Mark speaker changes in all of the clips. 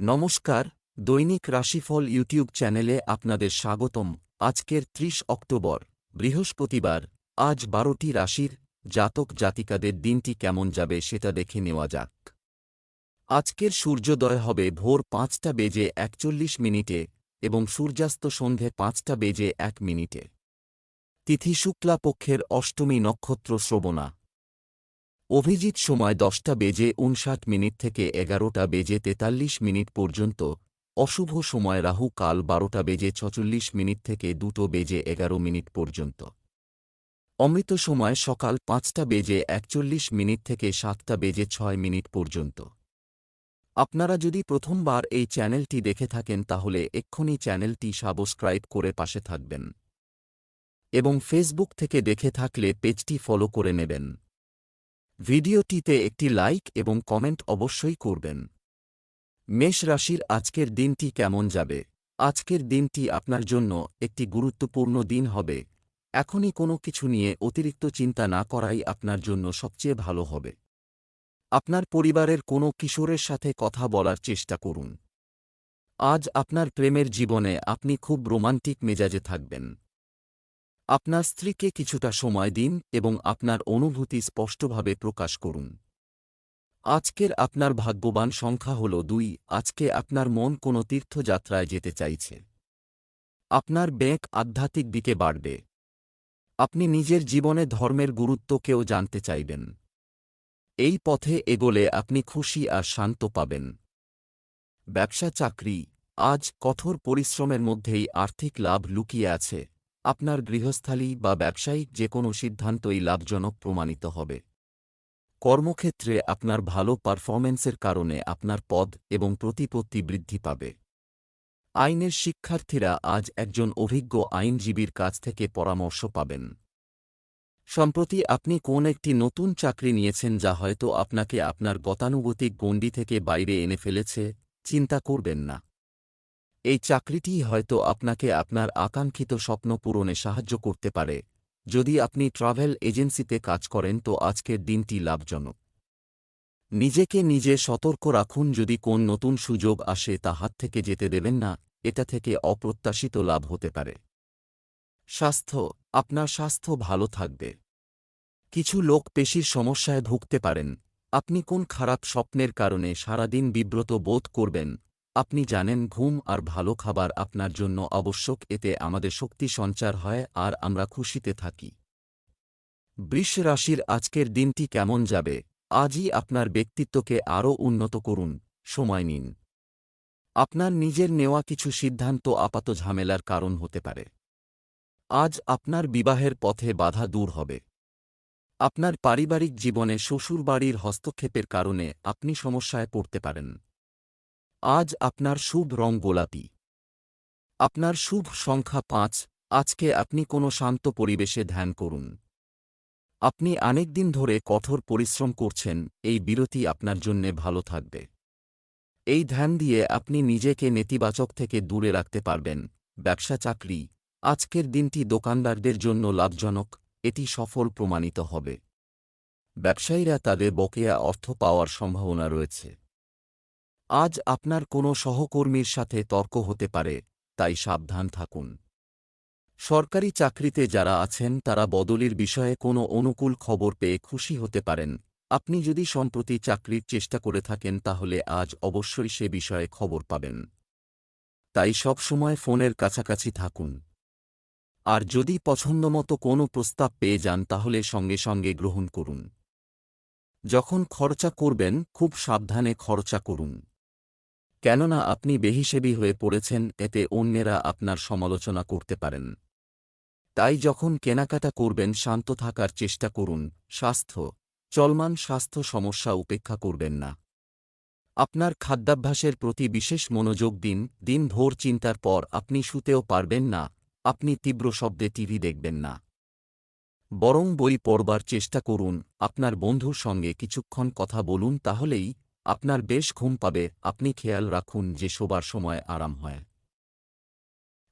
Speaker 1: নমস্কার, দৈনিক রাশিফল ইউটিউব চ্যানেলে আপনাদের স্বাগতম। আজকের ত্রিশ অক্টোবর, বৃহস্পতিবার, আজ বারোটি রাশির জাতক জাতিকাদের দিনটি কেমন যাবে সেটা দেখে নেওয়া যাক। আজকের সূর্যোদয় হবে ভোর পাঁচটা বেজে একচল্লিশ মিনিটে এবং সূর্যাস্ত সন্ধে পাঁচটা বেজে এক মিনিটে। তিথি শুক্লা পক্ষের অষ্টমী নক্ষত্র শ্রবণা। অভিজিৎ সময় দশটা বেজে উনষাট মিনিট থেকে এগারোটা বেজে তেতাল্লিশ মিনিট পর্যন্ত। অশুভ সময় রাহু কাল বারোটা বেজে ছচল্লিশ মিনিট থেকে দুটো বেজে এগারো মিনিট পর্যন্ত। অমৃত সময় সকাল পাঁচটা বেজে একচল্লিশ মিনিট থেকে সাতটা বেজে ছয় মিনিট পর্যন্ত। আপনারা যদি প্রথমবার এই চ্যানেলটি দেখে থাকেন তাহলে এক্ষুনি চ্যানেলটি সাবস্ক্রাইব করে পাশে থাকবেন। এবং ফেসবুক থেকে দেখে থাকলে পেজটি ফলো করে নেবেন। ভিডিওটিতে একটি লাইক এবং কমেন্ট অবশ্যই করবেন। মেষ রাশির আজকের দিনটি কেমন যাবে? আজকের দিনটি আপনার জন্য একটি গুরুত্বপূর্ণ দিন হবে। এখনই কোনো কিছু নিয়ে অতিরিক্ত চিন্তা না করাই আপনার জন্য সবচেয়ে ভালো হবে। আপনার পরিবারের কোনো কিশোরের সাথে কথা বলার চেষ্টা করুন। আজ আপনার প্রেমের জীবনে আপনি খুব রোমান্টিক মেজাজে থাকবেন। আপনার স্ত্রীকে কিছুটা সময় দিন এবং আপনার অনুভূতি স্পষ্টভাবে প্রকাশ করুন। আজকের আপনার ভাগ্যবান সংখ্যা হল দুই, আজকে আপনার মন কোনো তীর্থযাত্রায় যেতে চাইছে। আপনার ব্যাংক আধ্যাত্মিক দিকে বাড়বে। আপনি নিজের জীবনে ধর্মের গুরুত্বকেও জানতে চাইবেন। এই পথে এগোলে আপনি খুশি আর শান্ত পাবেন। ব্যবসা চাকরি, আজ কঠোর পরিশ্রমের মধ্যেই আর্থিক লাভ লুকিয়ে আছে। আপনার গৃহস্থালী বা ব্যবসায়িক যে কোনো সিদ্ধান্তই লাভজনক প্রমাণিত হবে। কর্মক্ষেত্রে আপনার ভালো পারফরম্যান্সের কারণে আপনার পদ এবং প্রতিপত্তি বৃদ্ধি পাবে। আইনের শিক্ষার্থীরা আজ একজন অভিজ্ঞ আইনজীবীর কাছ থেকে পরামর্শ পাবেন। সম্প্রতি আপনি কোন একটি নতুন চাকরি নিয়েছেন যা হয়তো আপনাকে আপনার গতানুগতিক গণ্ডি থেকে বাইরে এনে ফেলেছে, চিন্তা করবেন না। এই চাকরিটি হয়তো আপনাকে আপনার আকাঙ্ক্ষিত স্বপ্ন পূরণে সাহায্য করতে পারে। যদি আপনি ট্রাভেল এজেন্সিতে কাজ করেন তো আজকের দিনটি লাভজনক। নিজেকে নিজে সতর্ক রাখুন যদি কোন নতুন সুযোগ আসে তা হাত থেকে যেতে দেবেন না, এটা থেকে অপ্রত্যাশিত লাভ হতে পারে। স্বাস্থ্য, আপনার স্বাস্থ্য ভালো থাকবে। কিছু লোক পেশির সমস্যায় ভুগতে পারেন। আপনি কোন খারাপ স্বপ্নের কারণে সারাদিন বিব্রত বোধ করবেন আপনি জানেন ঘুম আর ভালো খাবার আপনার জন্য আবশ্যক, এতে আমাদের শক্তি সঞ্চার হয় আর আমরা খুশিতে থাকি। বৃষ রাশির আজকের দিনটি কেমন যাবে? আজই আপনার ব্যক্তিত্বকে আরও উন্নত করুন। সময় নিন। আপনার নিজের নেওয়া কিছু সিদ্ধান্ত আপাত ঝামেলার কারণ হতে পারে। আজ আপনার বিবাহের পথে বাধা দূর হবে। আপনার পারিবারিক জীবনে শ্বশুরবাড়ির হস্তক্ষেপের কারণে আপনি সমস্যায় পড়তে পারেন। আজ আপনার শুভ রং গোলাপি। আপনার শুভ সংখ্যা পাঁচ, আজকে আপনি কোনো শান্ত পরিবেশে ধ্যান করুন। আপনি অনেক দিন ধরে কঠোর পরিশ্রম করছেন, এই বিরতি আপনার জন্যে ভালো থাকবে। এই ধ্যান দিয়ে আপনি নিজেকে নেতিবাচক থেকে দূরে রাখতে পারবেন, ব্যবসা চাকরি, আজকের দিনটি দোকানদারদের জন্য লাভজনক, এটি সফল প্রমাণিত হবে। ব্যবসায়ীরা তাদের বকেয়া অর্থ পাওয়ার সম্ভাবনা রয়েছে। আজ আপনার কোনো সহকর্মীর সাথে তর্ক হতে পারে, তাই সাবধান থাকুন। সরকারি চাকরিতে যারা আছেন, তারা বদলির বিষয়ে কোনো অনুকূল খবর পেয়ে খুশি হতে পারেন। আপনি যদি সম্প্রতি চাকরির চেষ্টা করে থাকেন, তাহলে আজ অবশ্যই সে বিষয়ে খবর পাবেন। তাই সবসময় ফোনের কাছাকাছি থাকুন। আর যদি পছন্দমতো কোনো প্রস্তাব পেয়ে যান, তাহলে সঙ্গে সঙ্গে গ্রহণ করুন। যখন খরচা করবেন, খুব সাবধানে খরচা করুন। কেননা আপনি বেহিসেবি হয়ে পড়েছেন, এতে অন্যেরা আপনার সমালোচনা করতে পারেন। তাই যখন কেনাকাটা করবেন, শান্ত থাকার চেষ্টা করুন। স্বাস্থ্য। চলমান স্বাস্থ্য সমস্যা উপেক্ষা করবেন না। আপনার খাদ্যাভ্যাসের প্রতি বিশেষ মনোযোগ দিন। দিন ভোর চিন্তার পর আপনি শুতেও পারবেন না। আপনি তীব্র শব্দে টিভি দেখবেন না। বরং বই পড়বার চেষ্টা করুন। আপনার বন্ধুর সঙ্গে কিছুক্ষণ কথা বলুন, তাহলেই আপনার বেশ ঘুম পাবে, আপনি খেয়াল রাখুন যে শোবার সময় আরাম হয়।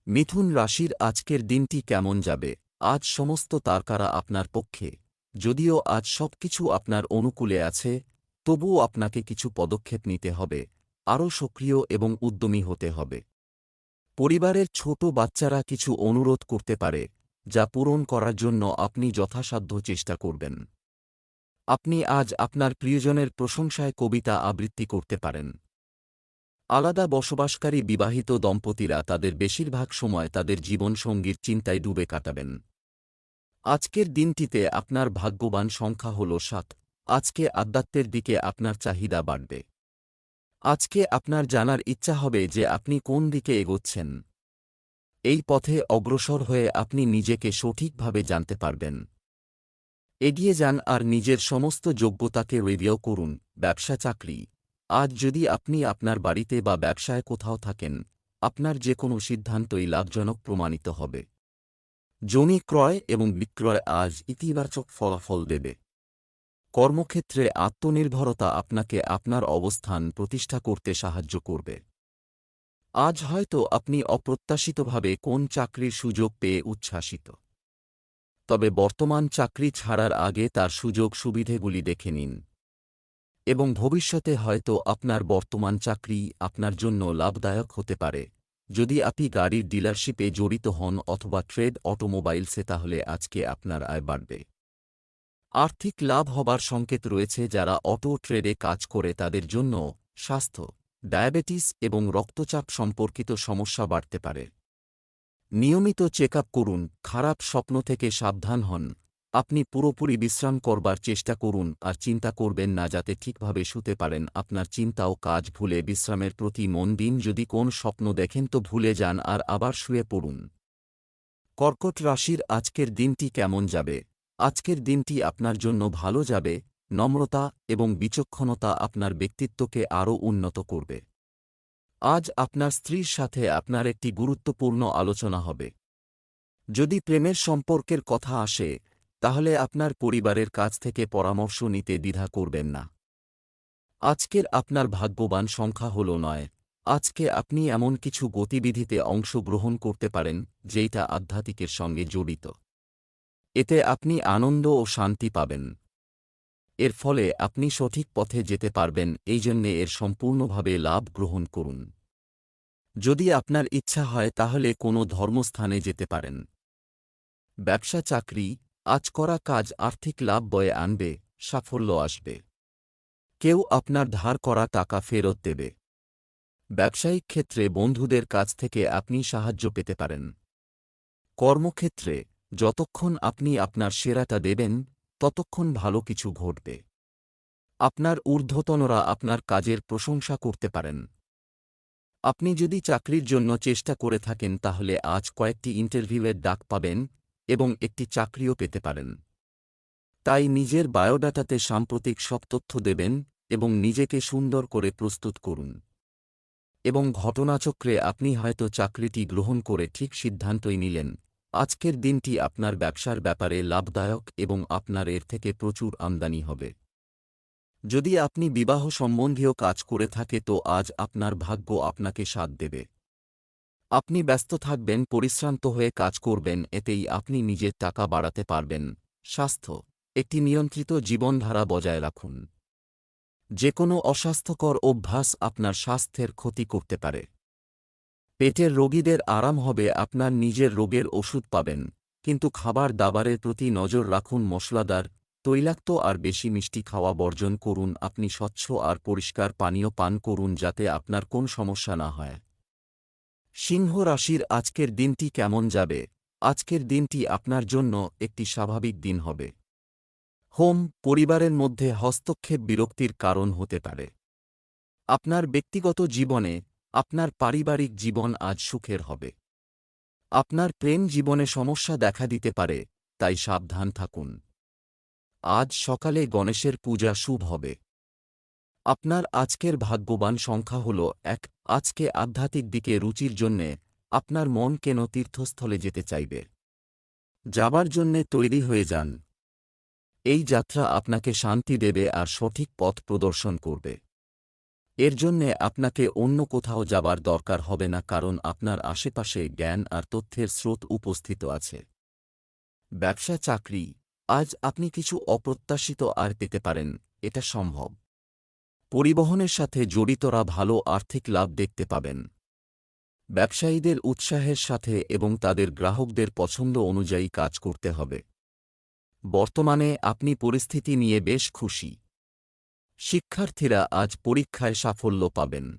Speaker 1: মিথুন রাশির আজকের দিনটি কেমন যাবে? আজ সমস্ত তারকারা আপনার পক্ষে। যদিও আজ সবকিছু আপনার অনুকূলে আছে, তবুও আপনাকে কিছু পদক্ষেপ নিতে হবে, আরও সক্রিয় এবং উদ্যমী হতে হবে। পরিবারের ছোট বাচ্চারা কিছু অনুরোধ করতে পারে, যা পূরণ করার জন্য আপনি যথাসাধ্য চেষ্টা করবেন। আপনি আজ আপনার প্রিয়জনের প্রশংসায় কবিতা আবৃত্তি করতে পারেন। আলাদা বসবাসকারী বিবাহিত দম্পতিরা তাদের বেশিরভাগ সময় তাদের জীবনসঙ্গীর চিন্তায় ডুবে কাটাবেন। আজকের দিনটিতে আপনার ভাগ্যবান সংখ্যা হল সাত। আজকে আধ্যাত্মের দিকে আপনার চাহিদা বাড়বে। আজকে আপনার জানার ইচ্ছা হবে যে আপনি কোন দিকে এগোচ্ছেন। এই পথে অগ্রসর হয়ে আপনি নিজেকে সঠিকভাবে জানতে পারবেন। এগিয়ে যান আর নিজের সমস্ত যোগ্যতাকে রিভিউ করুন, ব্যবসা চাকরি। আজ যদি আপনি আপনার বাড়িতে বা ব্যবসায় কোথাও থাকেন, আপনার যে কোনো সিদ্ধান্তই লাভজনক প্রমাণিত হবে। জমি ক্রয় এবং বিক্রয় আজ ইতিবাচক ফলাফল দেবে। কর্মক্ষেত্রে আত্মনির্ভরতা আপনাকে আপনার অবস্থান প্রতিষ্ঠা করতে সাহায্য করবে। আজ হয়তো আপনি অপ্রত্যাশিতভাবে কোন চাকরির সুযোগ পেয়ে উচ্ছ্বাসিত। তবে বর্তমান চাকরি ছাড়ার আগে তার সুযোগ সুবিধেগুলি দেখে নিন। এবং ভবিষ্যতে হয়তো আপনার বর্তমান চাকরি আপনার জন্য লাভদায়ক হতে পারে। যদি আপনি গাড়ির ডিলারশিপে জড়িত হন অথবা ট্রেড অটোমোবাইলসে তাহলে আজকে আপনার আয় বাড়বে। আর্থিক লাভ হবার সংকেত রয়েছে যারা অটো ট্রেডে কাজ করে তাদের জন্য স্বাস্থ্য, ডায়াবেটিস এবং রক্তচাপ সম্পর্কিত সমস্যা বাড়তে পারে। নিয়মিত চেক করুন, খারাপ স্বপ্ন থেকে সাবধান হন। আপনি পুরোপুরি বিশ্রাম করবার চেষ্টা করুন আর চিন্তা করবেন না যাতে ঠিকভাবে শুতে পারেন। আপনার চিন্তা ও কাজ ভুলে বিশ্রামের প্রতি মন দিন। যদি কোন স্বপ্ন দেখেন তো ভুলে যান আর আবার শুয়ে পড়ুন। কর্কট রাশির আজকের দিনটি কেমন যাবে? আজকের দিনটি আপনার জন্য ভালো যাবে, নম্রতা এবং বিচক্ষণতা আপনার ব্যক্তিত্বকে আরও উন্নত করবে। আজ আপনার স্ত্রীর সাথে আপনার একটি গুরুত্বপূর্ণ আলোচনা হবে। যদি প্রেমের সম্পর্কের কথা আসে, তাহলে আপনার পরিবারের কাছ থেকে পরামর্শ নিতে দ্বিধা করবেন না। আজকের আপনার ভাগ্যবান সংখ্যা হল নয়। আজকে আপনি এমন কিছু গতিবিধিতে অংশগ্রহণ করতে পারেন, যেইটা আধ্যাত্মিকের সঙ্গে জড়িত। এতে আপনি আনন্দ ও শান্তি পাবেন। এর ফলে আপনি সঠিক পথে যেতে পারবেন, এই জন্যে এর সম্পূর্ণভাবে লাভ গ্রহণ করুন। যদি আপনার ইচ্ছা হয়, তাহলে কোনো ধর্মস্থানে যেতে পারেন। ব্যবসা চাকরি, আজ করা কাজ আর্থিক লাভ বয়ে আনবে, সাফল্য আসবে। কেউ আপনার ধার করা টাকা ফেরত দেবে। ব্যবসায়িক ক্ষেত্রে বন্ধুদের কাছ থেকে আপনি সাহায্য পেতে পারেন। কর্মক্ষেত্রে, যতক্ষণ আপনি আপনার সেরাটা দেবেন ততক্ষণ ভালো কিছু ঘটবে। আপনার ঊর্ধ্বতনরা আপনার কাজের প্রশংসা করতে পারেন। আপনি যদি চাকরির জন্য চেষ্টা করে থাকেন তাহলে আজ কয়েকটি ইন্টারভিউয়ের ডাক পাবেন এবং একটি চাকরিও পেতে পারেন। তাই নিজের বায়োডাটাতে সাম্প্রতিক সব তথ্য দেবেন এবং নিজেকে সুন্দর করে প্রস্তুত করুন। এবং ঘটনাচক্রে আপনি হয়তো চাকরিটি গ্রহণ করে ঠিক সিদ্ধান্তই নিলেন। আজকের দিনটি আপনার ব্যবসার ব্যাপারে লাভদায়ক এবং আপনার এর থেকে প্রচুর আমদানি হবে। যদি আপনি বিবাহ সম্বন্ধীয় কাজ করে থাকে তো আজ আপনার ভাগ্য আপনাকে সাথ দেবে। আপনি ব্যস্ত থাকবেন, পরিশ্রান্ত হয়ে কাজ করবেন, এতেই আপনি নিজের টাকা বাড়াতে পারবেন। স্বাস্থ্য, একটি নিয়ন্ত্রিত জীবনধারা বজায় রাখুন। যে কোনো অস্বাস্থ্যকর অভ্যাস আপনার স্বাস্থ্যের ক্ষতি করতে পারে। পেটের রোগীদের আরাম হবে, আপনার নিজের রোগের ওষুধ পাবেন। কিন্তু খাবার দাবারের প্রতি নজর রাখুন মশলাদার, তৈলাক্ত আর বেশি মিষ্টি খাওয়া বর্জন করুন, আপনি স্বচ্ছ আর পরিষ্কার পানীয় পান করুন যাতে আপনার কোন সমস্যা না হয়। সিংহ রাশির আজকের দিনটি কেমন যাবে? আজকের দিনটি আপনার জন্য একটি স্বাভাবিক দিন হবে। হোম, পরিবারের মধ্যে হস্তক্ষেপ বিরক্তির কারণ হতে পারে। আপনার ব্যক্তিগত জীবনে আপনার পারিবারিক জীবন আজ সুখের হবে। আপনার প্রেম জীবনে সমস্যা দেখা দিতে পারে, তাই সাবধান থাকুন। আজ সকালে গণেশের পূজা শুভ হবে। আপনার আজকের ভাগ্যবান সংখ্যা হল এক, আজকে আধ্যাত্মিক দিকে রুচির জন্যে আপনার মন কেন তীর্থস্থলে যেতে চাইবে? যাবার জন্যে তৈরি হয়ে যান। এই যাত্রা আপনাকে শান্তি দেবে আর সঠিক পথ প্রদর্শন করবে। এর জন্যে আপনাকে অন্য কোথাও যাবার দরকার হবে না কারণ আপনার আশেপাশে জ্ঞান আর তথ্যের স্রোত উপস্থিত আছে। ব্যবসা চাকরি, আজ আপনি কিছু অপ্রত্যাশিত আর পেতে পারেন, এটা সম্ভব। পরিবহনের সাথে জড়িতরা ভালো আর্থিক লাভ দেখতে পাবেন। ব্যবসায়ীদের উৎসাহের সাথে এবং তাদের গ্রাহকদের পছন্দ অনুযায়ী কাজ করতে হবে। বর্তমানে আপনি পরিস্থিতি নিয়ে বেশ খুশি। শিক্ষার্থীরা আজ পরীক্ষায় সাফল্য পাবেন।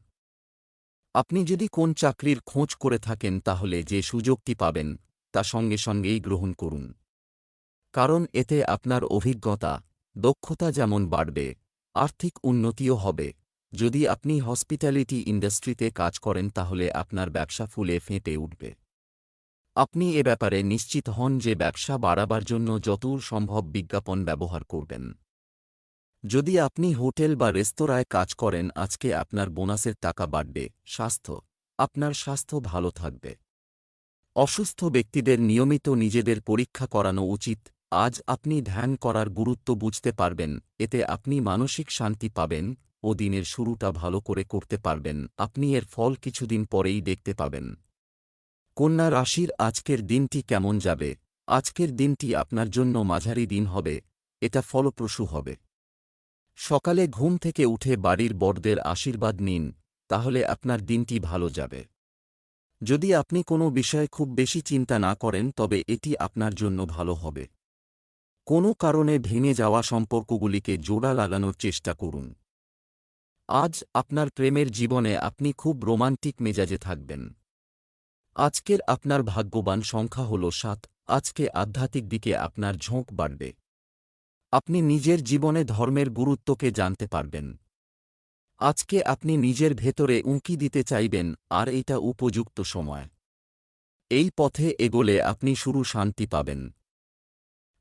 Speaker 1: আপনি যদি কোন চাকরির খোঁজ করে থাকেন তাহলে যে সুযোগটি পাবেন, তা সঙ্গে সঙ্গেই গ্রহণ করুন। কারণ এতে আপনার অভিজ্ঞতা, দক্ষতা যেমন বাড়বে, আর্থিক উন্নতিও হবে। যদি আপনি হসপিটালিটি ইন্ডাস্ট্রিতে কাজ করেন তাহলে আপনার ব্যবসা ফুলে ফেঁটে উঠবে। আপনি এ ব্যাপারে নিশ্চিত হন যে ব্যবসা বাড়াবার জন্য যতদূর সম্ভব বিজ্ঞাপন ব্যবহার করবেন। যদি আপনি হোটেল বা রেস্তোরাঁয় কাজ করেন, আজকে আপনার বোনাসের টাকা বাড়বে। স্বাস্থ্য। আপনার স্বাস্থ্য ভালো থাকবে। অসুস্থ ব্যক্তিদের নিয়মিত নিজেদের পরীক্ষা করানো উচিত। আজ আপনি ধ্যান করার গুরুত্ব বুঝতে পারবেন। এতে আপনি মানসিক শান্তি পাবেন ও দিনের শুরুটা ভালো করে করতে পারবেন। আপনি এর ফল কিছুদিন পরেই দেখতে পাবেন। কন্যা রাশির আজকের দিনটি কেমন যাবে? আজকের দিনটি আপনার জন্য মাঝারি দিন হবে। এটা ফলপ্রসূ হবে। সকালে ঘুম থেকে উঠে বাড়ির বড়দের আশীর্বাদ নিন, তাহলে আপনার দিনটি ভালো যাবে। যদি আপনি কোনো বিষয়ে খুব বেশি চিন্তা না করেন, তবে এটি আপনার জন্য ভালো হবে। কোনো কারণে ভেঙে যাওয়া সম্পর্কগুলিকে জোড়া লাগানোর চেষ্টা করুন। আজ আপনার প্রেমের জীবনে আপনি খুব রোমান্টিক মেজাজে থাকবেন। আজকের আপনার ভাগ্যবান সংখ্যা হল সাত, আজকে আধ্যাত্মিক দিকে আপনার ঝোঁক বাড়বে। আপনি নিজের জীবনে ধর্মের গুরুত্বকে জানতে পারবেন। আজকে আপনি নিজের ভেতরে উঁকি দিতে চাইবেন, আর এটা উপযুক্ত সময়। এই পথে এগোলে আপনি শুরু শান্তি পাবেন।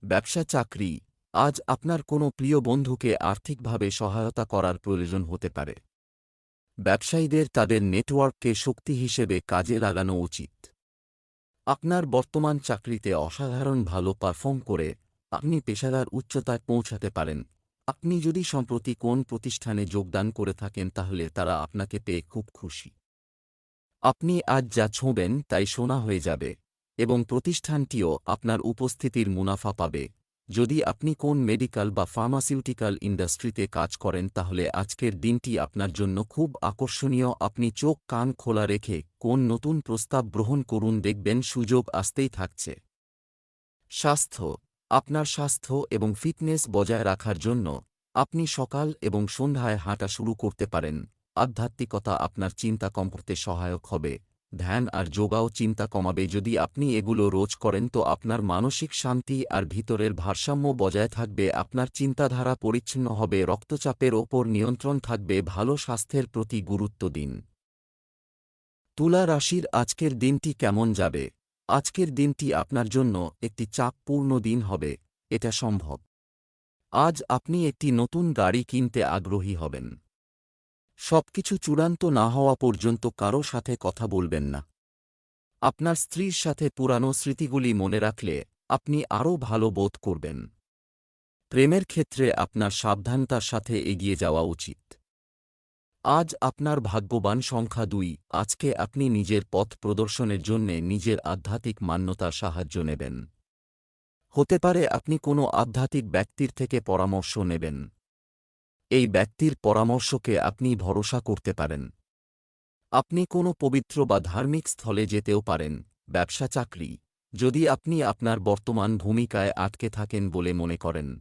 Speaker 1: ব্যবসা চাকরি। আজ আপনার কোনো প্রিয় বন্ধুকে আর্থিকভাবে সহায়তা করার প্রয়োজন হতে পারে। ব্যবসায়ীদের তাদের নেটওয়ার্ককে শক্তি হিসেবে কাজে লাগানো উচিত। আপনার বর্তমান চাকরিতে অসাধারণ ভালো পারফর্ম করে আপনি পেশাদার উচ্চতায় পৌঁছাতে পারেন। আপনি যদি সম্প্রতি কোন প্রতিষ্ঠানে যোগদান করে থাকেন, তাহলে তারা আপনাকে পেয়ে খুব খুশি। আপনি আজ যা ছোঁবেন, তাই সোনা হয়ে যাবে এবং প্রতিষ্ঠানটিও আপনার উপস্থিতির মুনাফা পাবে। যদি আপনি কোন মেডিকেল বা ফার্মাসিউটিক্যাল ইন্ডাস্ট্রিতে কাজ করেন, তাহলে আজকের দিনটি আপনার জন্য খুব আকর্ষণীয়। আপনি চোখ কান খোলা রেখে কোন নতুন প্রস্তাব গ্রহণ করুন, দেখবেন সুযোগ আসতেই থাকছে। স্বাস্থ্য আপনার স্বাস্থ্য এবং ফিটনেস বজায় রাখার জন্য আপনি সকাল এবং সন্ধ্যায় হাঁটা শুরু করতে পারেন। আধ্যাত্মিকতা আপনার চিন্তা কম করতে সহায়ক হবে। ধ্যান আর যোগাও চিন্তা কমাবে। যদি আপনি এগুলো রোজ করেন তো আপনার মানসিক শান্তি আর ভিতরের ভারসাম্য বজায় থাকবে। আপনার চিন্তাধারা পরিচ্ছন্ন হবে। রক্তচাপের ওপর নিয়ন্ত্রণ থাকবে। ভালো স্বাস্থ্যের প্রতি গুরুত্ব দিন। তুলা রাশির আজকের দিনটি কেমন যাবে? আজকের দিনটি আপনার জন্য একটি চাপপূর্ণ দিন হবে, এটা সম্ভব। আজ আপনি একটি নতুন গাড়ি কিনতে আগ্রহী হবেন। সবকিছু চূড়ান্ত না হওয়া পর্যন্ত কারও সাথে কথা বলবেন না। আপনার স্ত্রীর সাথে পুরানো স্মৃতিগুলি মনে রাখলে আপনি আরও ভালো বোধ করবেন। প্রেমের ক্ষেত্রে আপনার সাবধানতার সাথে এগিয়ে যাওয়া উচিত। আজ আপনার ভাগ্যবান সংখ্যা দুই। আজকে আপনি নিজের পথ প্রদর্শনের জন্যে নিজের আধ্যাত্মিক মান্যতার সাহায্য নেবেন। হতে পারে আপনি কোনো আধ্যাত্মিক ব্যক্তির থেকে পরামর্শ নেবেন। এই ব্যক্তির পরামর্শকে আপনি ভরসা করতে পারেন। আপনি কোনো পবিত্র বা ধার্মিক স্থলে যেতেও পারেন, ব্যবসা, চাকরি। যদি আপনি আপনার বর্তমান ভূমিকায় আটকে থাকেন বলে মনে করেন।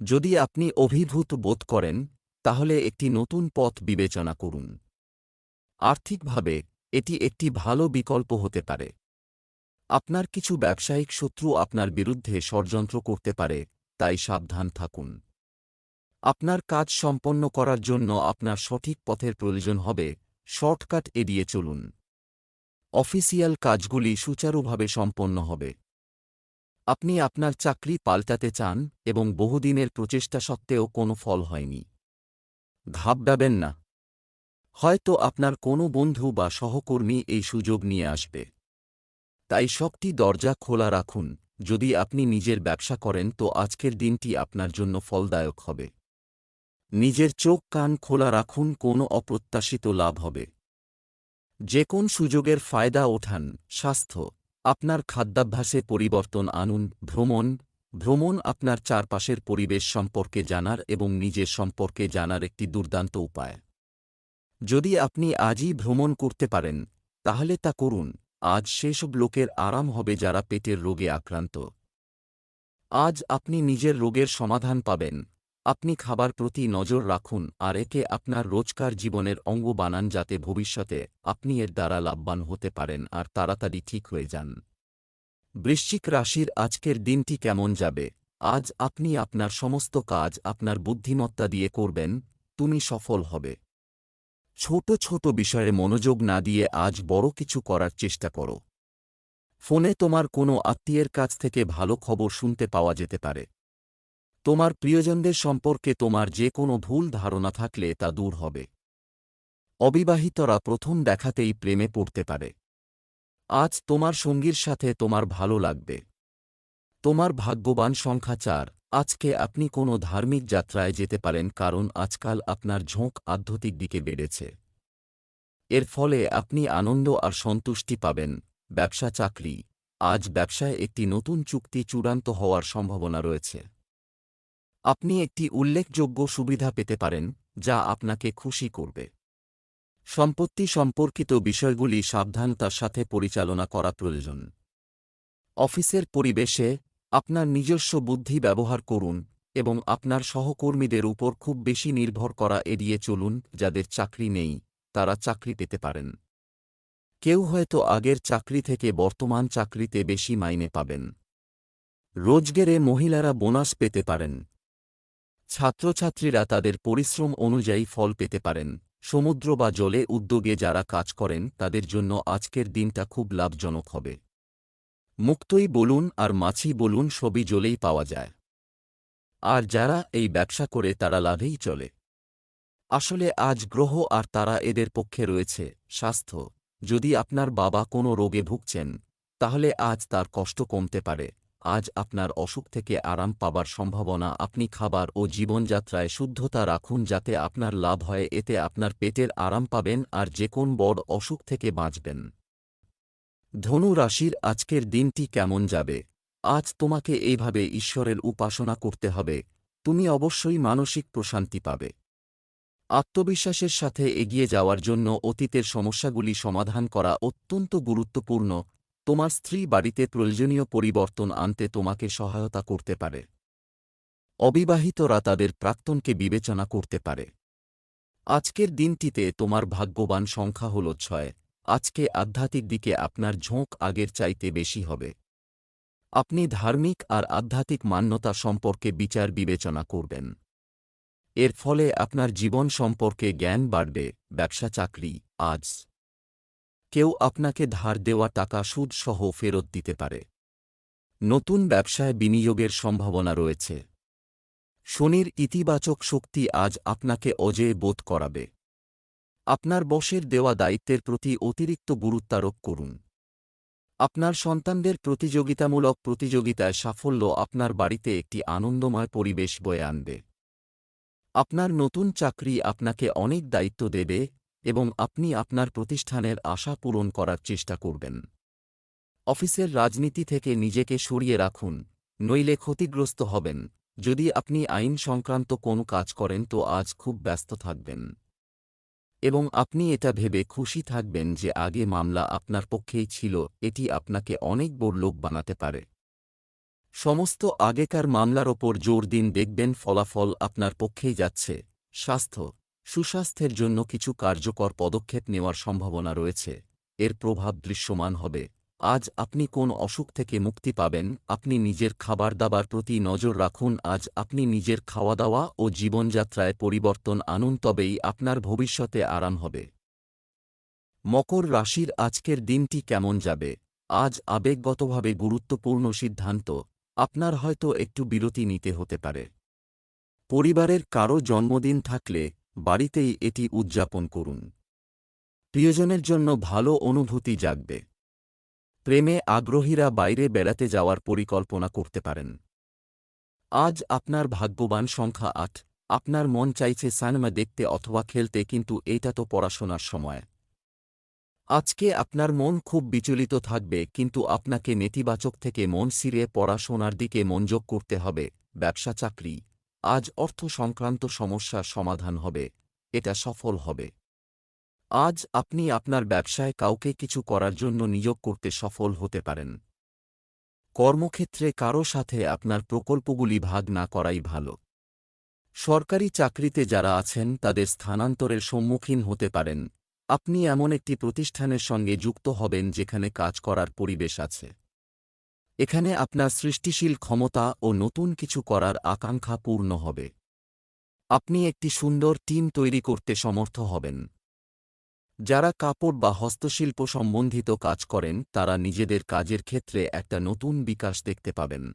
Speaker 1: যদি আপনি অভিভূত বোধ করেন তাহলে একটি নতুন পথ বিবেচনা করুন। আর্থিকভাবে, এটি একটি ভালো বিকল্প হতে পারে। আপনার কিছু ব্যবসায়িক শত্রু আপনার বিরুদ্ধে ষড়যন্ত্র করতে পারে, তাই সাবধান থাকুন। আপনার কাজ সম্পন্ন করার জন্য আপনার সঠিক পথের প্রয়োজন হবে, শর্টকাট এড়িয়ে চলুন। অফিসিয়াল কাজগুলি সুচারুভাবে সম্পন্ন হবে। আপনি আপনার চাকরি পাল্টাতে চান এবং বহুদিনের প্রচেষ্টা সত্ত্বেও কোনো ফল হয়নি। ঘাবড়াবেন না। হয়তো আপনার কোনো বন্ধু বা সহকর্মী এই সুযোগ নিয়ে আসবে। তাই সবটি দরজা খোলা রাখুন। যদি আপনি নিজের ব্যবসা করেন, তো আজকের দিনটি আপনার জন্য ফলদায়ক হবে। নিজের চোখ কান খোলা রাখুন, কোনো অপ্রত্যাশিত লাভ হবে। যে কোন সুযোগের ফায়দা ওঠান, স্বাস্থ্য, আপনার খাদ্যাভ্যাসে পরিবর্তন আনুন, ভ্রমণ ভ্রমণ আপনার চারপাশের পরিবেশ সম্পর্কে জানার এবং নিজের সম্পর্কে জানার একটি দুর্দান্ত উপায়। যদি আপনি আজই ভ্রমণ করতে পারেন, তাহলে তা করুন। আজ সেসব লোকের আরাম হবে যারা পেটের রোগে আক্রান্ত। আজ আপনি নিজের রোগের সমাধান পাবেন। আপনি খাবার প্রতি নজর রাখুন আর একে আপনার রোজকার জীবনের অঙ্গ বানান যাতে ভবিষ্যতে আপনি এর দ্বারা লাভবান হতে পারেন আর তাড়াতাড়ি ঠিক হয়ে যান। বৃশ্চিক রাশির আজকের দিনটি কেমন যাবে? আজ আপনি আপনার সমস্ত কাজ আপনার বুদ্ধিমত্তা দিয়ে করবেন, তুমি সফল হবে। ছোট ছোট বিষয়ে মনোযোগ না দিয়ে আজ বড় কিছু করার চেষ্টা করো। ফোনে তোমার কোনো আত্মীয়ের কাছ থেকে ভালো খবর শুনতে পাওয়া যেতে পারে। তোমার প্রিয়জনদের সম্পর্কে তোমার যে কোনো ভুল ধারণা থাকলে তা দূর হবে। অবিবাহিতরা প্রথম দেখাতেই প্রেমে পড়তে পারে। আজ তোমার সঙ্গীর সাথে তোমার ভালো লাগবে। তোমার ভাগ্যবান সংখ্যা চার, আজকে আপনি কোনো ধার্মিক যাত্রায় যেতে পারেন কারণ আজকাল আপনার ঝোঁক আধ্যাত্মিক দিকে বেড়েছে। এর ফলে আপনি আনন্দ আর সন্তুষ্টি পাবেন, ব্যবসা চাকরি। আজ ব্যবসায় একটি নতুন চুক্তি চূড়ান্ত হওয়ার সম্ভাবনা রয়েছে। আপনি একটি উল্লেখযোগ্য সুবিধা পেতে পারেন, যা আপনাকে খুশি করবে। সম্পত্তি সম্পর্কিত বিষয়গুলি সাবধানতার সাথে পরিচালনা করা প্রয়োজন। অফিসের পরিবেশে আপনার নিজস্ব বুদ্ধি ব্যবহার করুন এবং আপনার সহকর্মীদের উপর খুব বেশি নির্ভর করা এড়িয়ে চলুন যাদের চাকরি নেই, তারা চাকরি পেতে পারেন। কেউ হয়তো আগের চাকরি থেকে বর্তমান চাকরিতে বেশি মাইনে পাবেন। রোজগেরে মহিলারা বোনাস পেতে পারেন। ছাত্রছাত্রীরা তাদের পরিশ্রম অনুযায়ী ফল পেতে পারেন। সমুদ্র বা জলে উদ্যোগে যারা কাজ করেন, তাদের জন্য আজকের দিনটা খুব লাভজনক হবে। মুক্তই বলুন আর মাছি বলুন, সবই জলেই পাওয়া যায়। আর যারা এই ব্যবসা করে, তারা লাভেই চলে। আসলে আজ গ্রহ আর তারা এদের পক্ষে রয়েছে, স্বাস্থ্য। যদি আপনার বাবা কোনো রোগে ভুগছেন, তাহলে আজ তার কষ্ট কমতে পারে। আজ আপনার অসুখ থেকে আরাম পাবার সম্ভাবনা, আপনি খাবার ও জীবনযাত্রায় শুদ্ধতা রাখুন যাতে আপনার লাভ হয়, এতে আপনার পেটের আরাম পাবেন আর যে কোন বড় অসুখ থেকে বাঁচবেন। ধনু রাশির আজকের দিনটি কেমন যাবে? আজ তোমাকে এইভাবে ঈশ্বরের উপাসনা করতে হবে, তুমি অবশ্যই মানসিক প্রশান্তি পাবে। আত্মবিশ্বাসের সাথে এগিয়ে যাওয়ার জন্য অতীতের সমস্যাগুলি সমাধান করা অত্যন্ত গুরুত্বপূর্ণ তোমার স্ত্রী বাড়িতে প্রয়োজনীয় পরিবর্তন আনতে তোমাকে সহায়তা করতে পারে। অবিবাহিতরা তাদের প্রাক্তনকে বিবেচনা করতে পারে। আজকের দিনটিতে তোমার ভাগ্যবান সংখ্যা হল ছয়। আজকে আধ্যাত্মিক দিকে আপনার ঝোঁক আগের চাইতে বেশি হবে। আপনি ধার্মিক আর আধ্যাত্মিক মান্যতা সম্পর্কে বিচার বিবেচনা করবেন। এর ফলে আপনার জীবন সম্পর্কে জ্ঞান বাড়বে। ব্যবসা চাকরি আজ কেউ আপনাকে ধার দেওয়া টাকা সুদসহ ফেরত দিতে পারে। নতুন ব্যবসায় বিনিয়োগের সম্ভাবনা রয়েছে। শনির ইতিবাচক শক্তি আজ আপনাকে অজেয় বোধ করাবে। আপনার বসের দেওয়া দায়িত্বের প্রতি অতিরিক্ত গুরুত্বারোপ করুন। আপনার সন্তানদের প্রতিযোগিতামূলক প্রতিযোগিতায় সাফল্য আপনার বাড়িতে একটি আনন্দময় পরিবেশ বয়ে আনবে। আপনার নতুন চাকরি আপনাকে অনেক দায়িত্ব দেবে এবং আপনি আপনার প্রতিষ্ঠানের আশা পূরণ করার চেষ্টা করবেন। অফিসের রাজনীতি থেকে নিজেকে সরিয়ে রাখুন, নইলে ক্ষতিগ্রস্ত হবেন। যদি আপনি আইন সংক্রান্ত কোনো কাজ করেন তো আজ খুব ব্যস্ত থাকবেন। এবং আপনি এটা ভেবে খুশি থাকবেন যে আগে মামলা আপনার পক্ষেই ছিল, এটি আপনাকে অনেক বড় লোক বানাতে পারে। সমস্ত আগেকার মামলার ওপর জোর দিন দেখবেন ফলাফল আপনার পক্ষেই যাচ্ছে। স্বাস্থ্য সুস্বাস্থ্যের জন্য কিছু কার্যকর পদক্ষেপ নেওয়ার সম্ভাবনা রয়েছে। এর প্রভাব দৃশ্যমান হবে। আজ আপনি কোন অসুখ থেকে মুক্তি পাবেন, আপনি নিজের খাবার দাবার প্রতি নজর রাখুন, আজ আপনি নিজের খাওয়া দাওয়া ও জীবনযাত্রায় পরিবর্তন আনুন, তবেই আপনার ভবিষ্যতে আরাম হবে। মকর রাশির আজকের দিনটি কেমন যাবে? আজ আবেগগতভাবে গুরুত্বপূর্ণ সিদ্ধান্ত। আপনার হয়তো একটু বিরতি নিতে হতে পারে। পরিবারের কারও জন্মদিন থাকলে বাড়িতেই এটি উদযাপন করুন। প্রিয়জনের জন্য ভালো অনুভূতি জাগবে। প্রেমে আগ্রহীরা বাইরে বেড়াতে যাওয়ার পরিকল্পনা করতে পারেন। আজ আপনার ভাগ্যবান সংখ্যা আট। আপনার মন চাইছে সিনেমা দেখতে অথবা খেলতে কিন্তু এটা তো পড়াশোনার সময়। আজকে আপনার মন খুব বিচলিত থাকবে কিন্তু আপনাকে নেতিবাচক থেকে মন সিরে পড়াশোনার দিকে মনোযোগ করতে হবে। ব্যবসা চাকরি। আজ অর্থ সংক্রান্ত সমস্যার সমাধান হবে, এটা সফল হবে। আজ আপনি আপনার ব্যবসায় কাউকে কিছু করার জন্য নিয়োগ করতে সফল হতে পারেন। কর্মক্ষেত্রে কারও সাথে আপনার প্রকল্পগুলি ভাগ না করাই ভালো। সরকারি চাকরিতে যারা আছেন, তাদের স্থানান্তরের সম্মুখীন হতে পারেন। আপনি এমন একটি প্রতিষ্ঠানের সঙ্গে যুক্ত হবেন, যেখানে কাজ করার পরিবেশ আছে। এখানে আপনার সৃষ্টিশীল ক্ষমতা ও নতুন কিছু করার আকাঙ্ক্ষা পূর্ণ হবে। আপনি একটি সুন্দর টিম তৈরি করতে সমর্থ হবেন। যারা কাপড় বা হস্তশিল্প সম্বন্ধিত কাজ করেন, তারা নিজেদের কাজের ক্ষেত্রে একটা নতুন বিকাশ দেখতে পাবেন।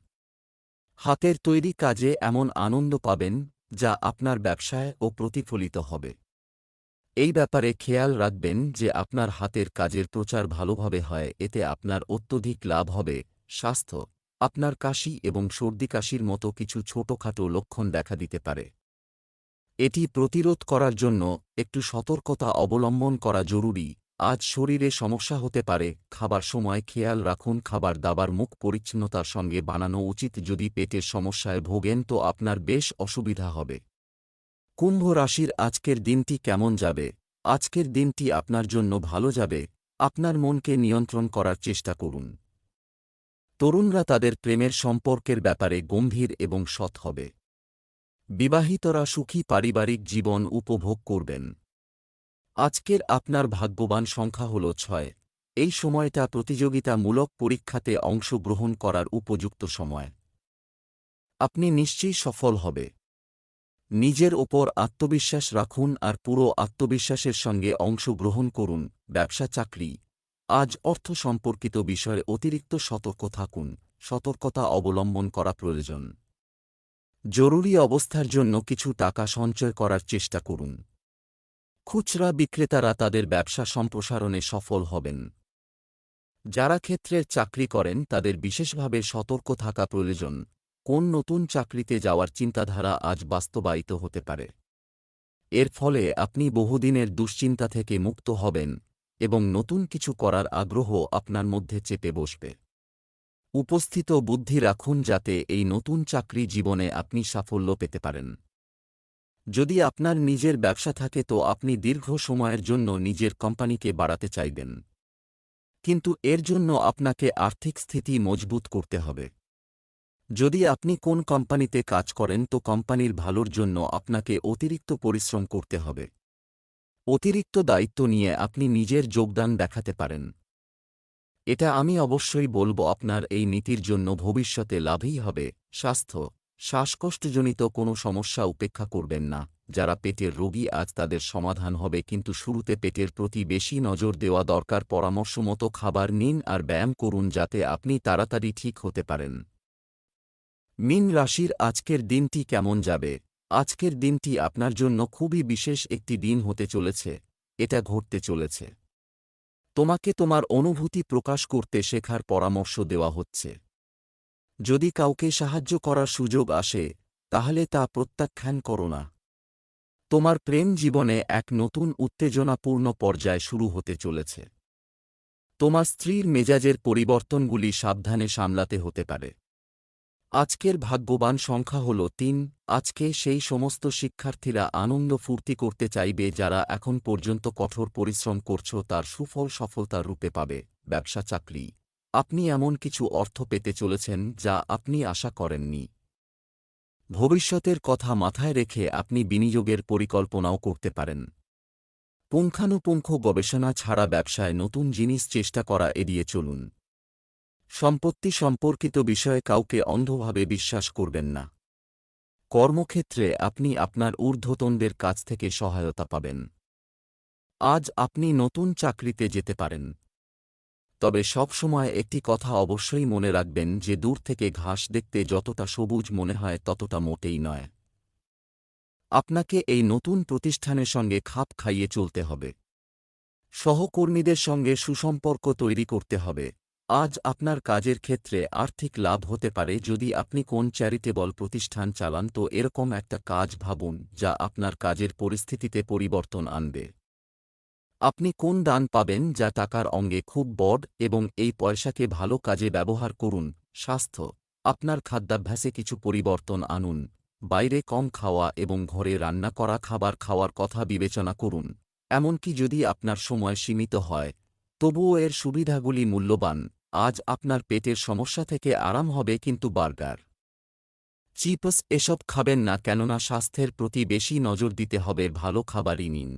Speaker 1: হাতের তৈরি কাজে এমন আনন্দ পাবেন, যা আপনার ব্যবসায় ও প্রতিফলিত হবে। এই ব্যাপারে খেয়াল রাখবেন যে আপনার হাতের কাজের প্রচার ভালোভাবে হয়, এতে আপনার অত্যধিক লাভ হবে। স্বাস্থ্য, আপনার কাশি এবং সর্দি কাশির মতো কিছু ছোটখাটো লক্ষণ দেখা দিতে পারে। এটি প্রতিরোধ করার জন্য একটু সতর্কতা অবলম্বন করা জরুরি। আজ শরীরে সমস্যা হতে পারে, খাবার সময় খেয়াল রাখুন, খাবার দাবার মুখ পরিচ্ছন্নতার সঙ্গে বানানো উচিত। যদি পেটের সমস্যায় ভোগেন তো আপনার বেশ অসুবিধা হবে। কুম্ভ রাশির আজকের দিনটি কেমন যাবে? আজকের দিনটি আপনার জন্য ভালো যাবে। আপনার মনকে নিয়ন্ত্রণ করার চেষ্টা করুন। তরুণরা তাদের প্রেমের সম্পর্কের ব্যাপারে গম্ভীর এবং সৎ হবে। বিবাহিতরা সুখী পারিবারিক জীবন উপভোগ করবেন। আজকের আপনার ভাগ্যবান সংখ্যা হল ছয়। এই সময়টা প্রতিযোগিতামূলক পরীক্ষাতে অংশগ্রহণ করার উপযুক্ত সময়। আপনি নিশ্চয়ই সফল হবে। নিজের ওপর আত্মবিশ্বাস রাখুন আর পুরো আত্মবিশ্বাসের সঙ্গে অংশগ্রহণ করুন। ব্যবসা, চাকরি আজ অর্থ সম্পর্কিত বিষয়ে অতিরিক্ত সতর্ক থাকুন। সতর্কতা অবলম্বন করা প্রয়োজন। জরুরি অবস্থার জন্য কিছু টাকা সঞ্চয় করার চেষ্টা করুন। খুচরা বিক্রেতারা তাদের ব্যবসা সম্প্রসারণে সফল হবেন। যারা ক্ষেত্রের চাকরি করেন, তাদের বিশেষভাবে সতর্ক থাকা প্রয়োজন। কোন নতুন চাকরিতে যাওয়ার চিন্তাধারা আজ বাস্তবায়িত হতে পারে। এর ফলে আপনি বহুদিনের দুশ্চিন্তা থেকে মুক্ত হবেন। এবং নতুন কিছু করার আগ্রহ আপনার মধ্যে চেপে বসবে। উপস্থিত বুদ্ধি রাখুন যাতে এই নতুন চাকরি জীবনে আপনি সাফল্য পেতে পারেন। যদি আপনার নিজের ব্যবসা থাকে তো আপনি দীর্ঘ সময়ের জন্য নিজের কোম্পানিকে বাড়াতে চাইবেন। কিন্তু এর জন্য আপনাকে আর্থিক স্থিতি মজবুত করতে হবে। যদি আপনি কোন কোম্পানিতে কাজ করেন তো কোম্পানির ভালোর জন্য আপনাকে অতিরিক্ত পরিশ্রম করতে হবে। অতিরিক্ত দায়িত্ব নিয়ে আপনি নিজের যোগদান দেখাতে পারেন। এটা আমি অবশ্যই বলব আপনার এই নীতির জন্য ভবিষ্যতে লাভই হবে। স্বাস্থ্য, শ্বাসকষ্টজনিত কোনো সমস্যা উপেক্ষা করবেন না। যারা পেটের রোগী আজ তাদের সমাধান হবে কিন্তু শুরুতে পেটের প্রতি বেশি নজর দেওয়া দরকার পরামর্শ মতো খাবার নিন আর ব্যায়াম করুন যাতে আপনি তাড়াতাড়ি ঠিক হতে পারেন। মিন রাশির আজকের দিনটি কেমন যাবে? আজকের দিনটি আপনার জন্য খুবই বিশেষ একটি দিন হতে চলেছে, এটা ঘটতে চলেছে। তোমাকে তোমার অনুভূতি প্রকাশ করতে শেখার পরামর্শ দেওয়া হচ্ছে। যদি কাউকে সাহায্য করার সুযোগ আসে, তাহলে তা প্রত্যাখ্যান করো না। তোমার প্রেম জীবনে এক নতুন উত্তেজনাপূর্ণ পর্যায় শুরু হতে চলেছে। তোমার স্ত্রীর মেজাজের পরিবর্তনগুলি সাবধানে সামলাতে হতে পারে। আজকের ভাগ্যবান সংখ্যা হল তিন। আজকে সেই সমস্ত শিক্ষার্থীরা আনন্দ ফুর্তি করতে চাইবে যারা এখন পর্যন্ত কঠোর পরিশ্রম করছ, তার সুফল সফলতার রূপে পাবে। ব্যবসা, চাকরি। আপনি এমন কিছু অর্থ পেতে চলেছেন যা আপনি আশা করেননি। ভবিষ্যতের কথা মাথায় রেখে আপনি বিনিয়োগের পরিকল্পনাও করতে পারেন। পুঙ্খানুপুঙ্খ গবেষণা ছাড়া ব্যবসায় নতুন জিনিস চেষ্টা করা এড়িয়ে চলুন। সম্পত্তি সম্পর্কিত বিষয়ে কাউকে অন্ধভাবে বিশ্বাস করবেন না। কর্মক্ষেত্রে আপনি আপনার ঊর্ধ্বতনদের কাছ থেকে সহায়তা পাবেন। আজ আপনি নতুন চাকরিতে যেতে পারেন। তবে সবসময় একটি কথা অবশ্যই মনে রাখবেন যে দূর থেকে ঘাস দেখতে যতটা সবুজ মনে হয় ততটা মোটেই নয়। আপনাকে এই নতুন প্রতিষ্ঠানের সঙ্গে খাপ খাইয়ে চলতে হবে। সহকর্মীদের সঙ্গে সুসম্পর্ক তৈরি করতে হবে। আজ আপনার কাজের ক্ষেত্রে আর্থিক লাভ হতে পারে যদি আপনি কোন চ্যারিটেবল প্রতিষ্ঠান চালান, তো এরকম একটা কাজ ভাবুন যা আপনার কাজের পরিস্থিতিতে পরিবর্তন আনবে। আপনি কোন দান পাবেন যা টাকার অঙ্গে খুব বড় এবং এই পয়সাকে ভালো কাজে ব্যবহার করুন? স্বাস্থ্য, আপনার খাদ্যাভ্যাসে কিছু পরিবর্তন আনুন, বাইরে কম খাওয়া এবং ঘরে রান্না করা, খাবার খাওয়ার কথা বিবেচনা করুন। এমনকি যদি আপনার সময় সীমিত হয় তবুও এর সুবিধাগুলি মূল্যবান, আজ আপনার পেটের সমস্যা থেকে আরাম হবে কিন্তু বার্গার। চিপস এসব খাবেন না কেননা স্বাস্থ্যের প্রতি বেশি নজর দিতে হবে ভালো খাবারই নিন।